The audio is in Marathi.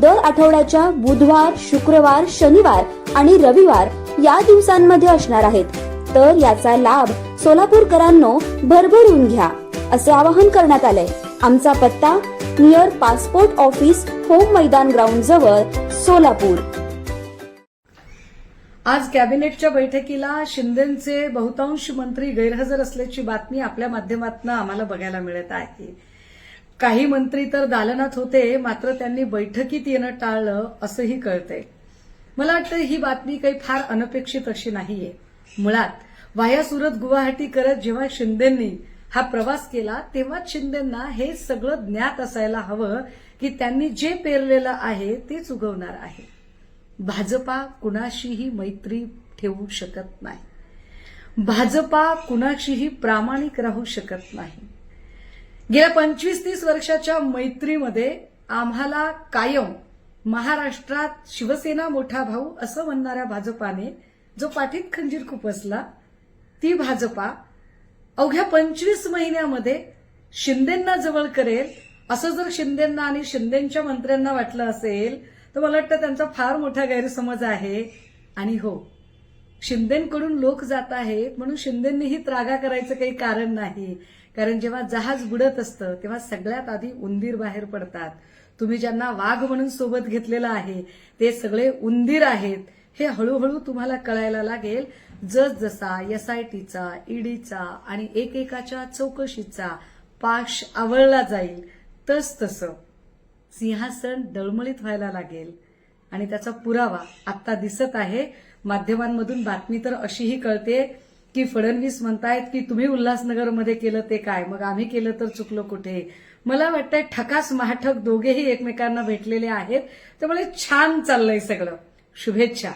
दर आठवड्याच्या बुधवार शुक्रवार शनिवार आणि रविवार या दिवसांमध्ये असणार आहेत. तर याचा लाभ सोलापूरकरांनो भरभरून घ्या असे आवाहन करण्यात आले आमचा पत्ता near passport office home maidan ground जवळ सोलापूर. आज कॅबिनेटच्या बैठकीला शिंदेचे बहुतांश मंत्री गैरहजर असल्याची बातमी आपल्या माध्यमातून आम्हाला बघायला मिळत आहे. काही मंत्री तर दालनात होते मात्र त्यांनी बैठकीत येणं टाळलं असंही कळतंय. मला वाटतं ही बातमी काही फार अनपेक्षित अशी नाहीये. मुळात वाया सुरत गुवाहाटी करत जेव्हा शिंदेंनी हा प्रवास केला तेव्हाच शिंदेंना हे सगळं ज्ञात असायला हवं की त्यांनी जे पेरलेलं आहे तेच उगवणार आहे. भाजपा कुणाशीही मैत्री ठेवू शकत नाही. भाजपा कुणाशीही प्रामाणिक राहू शकत नाही. गेल्या पंचवीस तीस वर्षाच्या मैत्रीमध्ये आम्हाला कायम महाराष्ट्रात शिवसेना मोठा भाऊ असं म्हणणाऱ्या भाजपाने जो पाठीत खंजीर खुपसला ती भाजपा अवघ्या पंचवीस महिन्यामध्ये शिंदेंना जवळ करेल. असं जर शिंदेंना आणि शिंदेंच्या मंत्र्यांना वाटलं असेल तर मला वाटतं त्यांचा फार मोठा गैरसमज आहे. आणि हो शिंदेकडून लोक जात आहेत म्हणून शिंदेंनीही त्रागा करायचं काही कारण नाही. कारण जेव्हा जहाज बुडत असतं तेव्हा सगळ्यात आधी उंदीर बाहेर पडतात. तुम्ही ज्यांना वाघ म्हणून सोबत घेतलेलं आहे ते सगळे उंदीर आहेत. हे हळूहळू तुम्हाला कळायला लागेल जसजसा एसआयटीचा ईडीचा आणि एकेकाच्या चौकशीचा पाश आवळला जाईल. तस तसं सिंहासन डळमळीत व्हायला लागेल. आणि त्याचा पुरावा आता दिसत आहे. माध्यमांमधून बातमी तर अशीही कळते. की फडणवीस म्हणतायत की तुम्ही उल्हासनगरमध्ये केलं ते काय? मग आम्ही केलं तर चुकलो कुठे? मला वाटतंय ठकास महाठक दोघेही एकमेकांना भेटलेले आहेत. त्यामुळे छान चाललंय सगळं. शुभेच्छा.